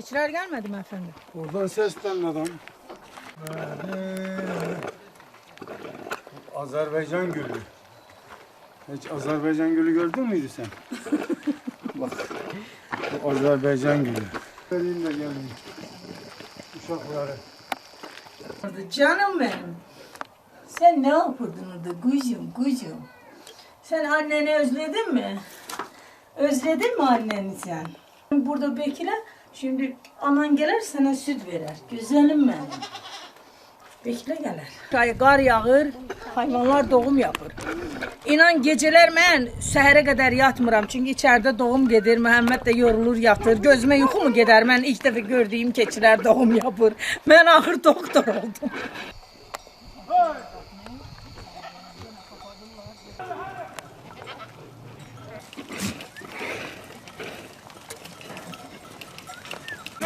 Keçiler gelmedi mi efendim? Oradan seslendi adam. Azerbaycan gülü. Hiç Azerbaycan gülü gördün müydü sen? Bak. Bu Azerbaycan gülü. Gelin de gelin. Uşakları. Canım benim. Sen ne yapırdın orada kuzum kuzum? Sen anneni özledin mi? Özledin mi anneni sen? Burada bekle. Şimdi anan gelir sana süt verer. Güzelim benim. Bekle gelir. Kar yağır, hayvanlar doğum yapır. İnan geceler mən səhərə qədər yatmıram. Çünki içəridə doğum gedir. Məhəmməd də yorulur, yatır. Gözümə yuxu mu gedər? Mən ilk dəfə gördüyüm keçilər doğum yapır. Mən axır doktor oldum.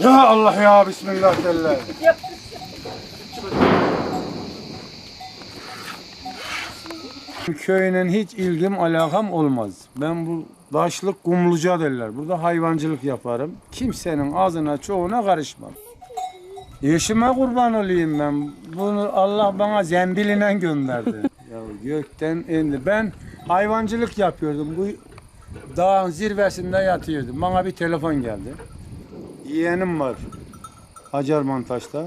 Ya Allah ya Bismillah derler. Köyüne hiç ilgim alakam olmaz. Ben bu daşlık kumluca derler. Burada hayvancılık yaparım. Kimsenin ağzına çoğuna karışmam. Yaşıma kurban olayım ben. Bunu Allah bana zembiliyle gönderdi. Gökten indi. Ben hayvancılık yapıyordum. Bu dağın zirvesinde yatıyordum. Bana bir telefon geldi. Yeğenim var. Hacer Montaş'ta.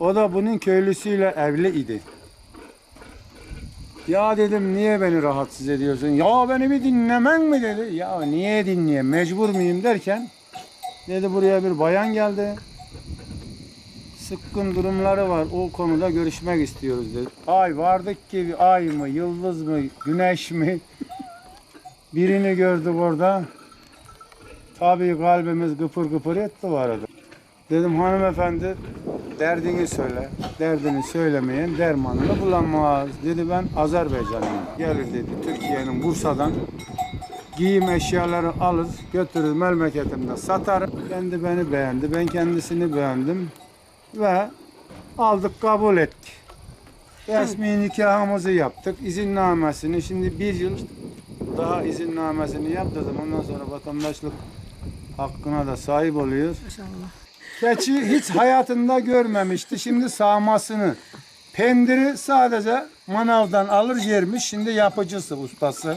O da bunun köylüsüyle evli idi. Ya dedim niye beni rahatsız ediyorsun? Ya beni bir dinlemen mi dedi. Ya niye dinleyeyim mecbur muyum derken dedi buraya bir bayan geldi. Sıkkın durumları var o konuda görüşmek istiyoruz dedi. Ay vardık ki ay mı yıldız mı güneş mi birini gördük orada. Tabii kalbimiz gıpır gıpır etti o arada. Dedim hanımefendi derdini söyle. Derdini söylemeyen dermanını bulamaz. Dedi ben Azerbaycanlıyım. Gelir dedi Türkiye'nin Bursa'dan giyim eşyaları alır götürür memleketimde satarım. Kendi beni beğendi. Ben kendisini beğendim. Ve aldık kabul ettik. Resmi nikahımızı yaptık. İzinnamesini şimdi bir yıl daha izinnamesini yaptırdım. Ondan sonra vatandaşlık hakkına da sahip oluyor. İnşallah. Keçi hiç hayatında görmemişti. Şimdi sağmasını. Pendiri sadece manavdan alır yermiş. Şimdi yapıcısı, ustası.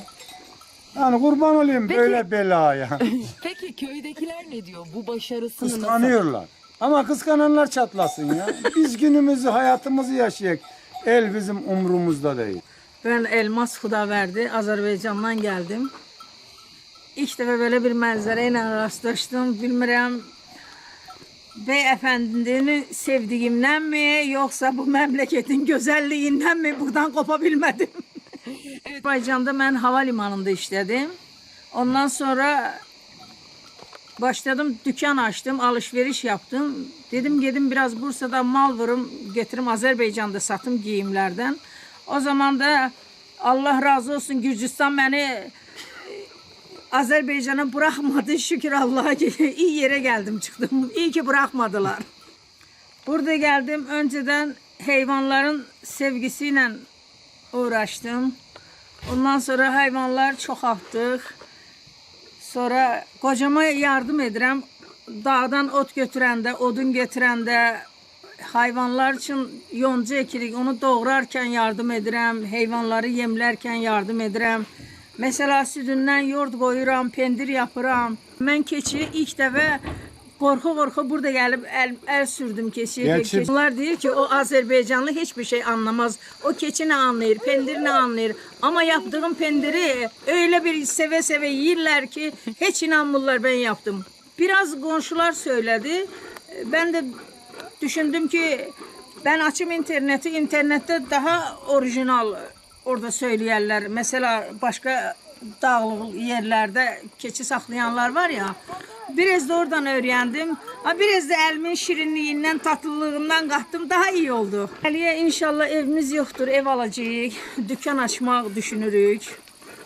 Yani kurban olayım böyle belaya. Peki köydekiler ne diyor? Bu başarısını nasıl? Kıskanıyorlar. Ama kıskananlar çatlasın ya. Biz günümüzü, hayatımızı yaşayak. El bizim umrumuzda değil. Ben Elmas Xudaverdi, Azərbaycandan gəldim. İlk dəfə belə bir mənzərə ilə rastlaşdım. Bilmirəm beyefendini sevdiyimdənmi, yoxsa bu məmləkətin gözəlliyindənmi buradan qopa bilmədim. Azərbaycanda mən hava limanında işlədim. Ondan sonra başladım dükkan açtım, alışveriş yaptım. Dedim gedim biraz Bursa'da mal vurum, getirim Azerbaycan'da satım giyimlerden. O zaman da Allah razı olsun Gürcistan beni e, Azerbaycan'a bırakmadı. Şükür Allah'a ki iyi yere geldim çıktım. İyi ki bırakmadılar. Burada geldim önceden hayvanların sevgisiyle uğraştım. Ondan sonra hayvanlar çoxaltdıq. Sonra kocama yardım edirəm. Dağdan ot götürəndə, odun götürəndə, hayvanlar üçün yonca ekirik. Onu doğrarkən yardım edirəm, heyvanları yemlərkən yardım edirəm. Mesela südündən yoğurt qoyuram, pendir yapıram. Mən keçi ilk dəfə qorxu-qorxu burada gəlib əl, əl sürdüm keçiyə. Gerçi- Onlar deyir ki, o Azerbaycanlı hiçbir şey anlamaz. O keçi ne anlayır, pendir ne anlayır. Ama yaptığım pendiri öyle bir seve seve yiyirler ki hiç inanmırlar ben yaptım. Biraz komşular söyledi. Ben de düşündüm ki ben açım interneti, internette daha orijinal orada söyləyərlər. Mesela başka dağlıq yerlerde keçi saxlayanlar var ya. Biraz da oradan öğrendim. Ha biraz da elimin şirinliğinden, tatlılığından qattım. Daha iyi oldu. Əliyə inşallah evimiz yoxdur, ev alacağıq. Dükkan açmaq düşünürük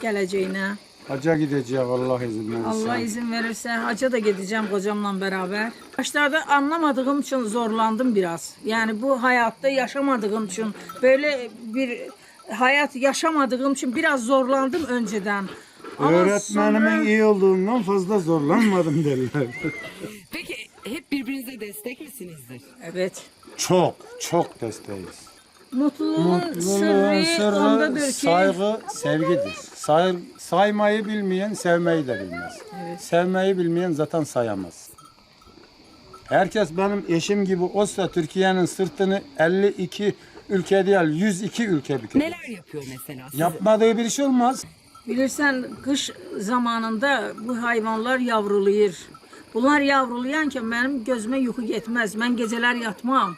gələcəyinə. Hacca gideceğiz Allah izin verirse. Allah izin verirse hacca da gideceğim kocamla beraber. Başlarda anlamadığım için zorlandım biraz. Yani bu hayatta yaşamadığım için böyle bir hayat yaşamadığım için biraz zorlandım önceden. Ama Öğretmenimin sonra- iyi olduğundan fazla zorlanmadım derler. Peki hep birbirinize destek misinizdir? Evet. çok, çok desteğiz. Mutluluğun, Mutluluğun sırrı, sırrı ondadır ki saygı, sevgidir. Say, saymayı bilmeyen sevmeyi de bilmez. Sevmeyi bilmeyen zaten sayamaz. Herkes benim eşim gibi olsa Türkiye'nin sırtını 52 ülke değil 102 ülke büker. Neler yapıyor mesela? size? Yapmadığı bir şey olmaz. Bilirsən, qış zamanında bu hayvanlar yavrulayır. Bunlar yavrulayanken mənim gözümə yuxu getməz. Mən gecələr yatmam.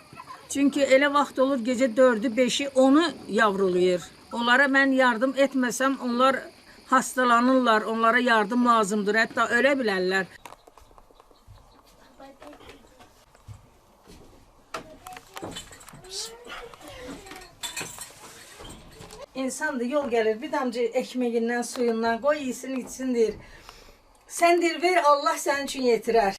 Çünki elə vaxt olur gecə 4-ü, 5-i, 10-u yavrulayır. Onlara mən yardım etməsəm onlar hastalanırlar, onlara yardım lazımdır. Hətta ölə bilərlər. İnsan da yol gəlir, bir damcı ekmeğindən, suyundan qoy yesin, içsin deyir. Sən deyir ver Allah sənin üçün yetirər.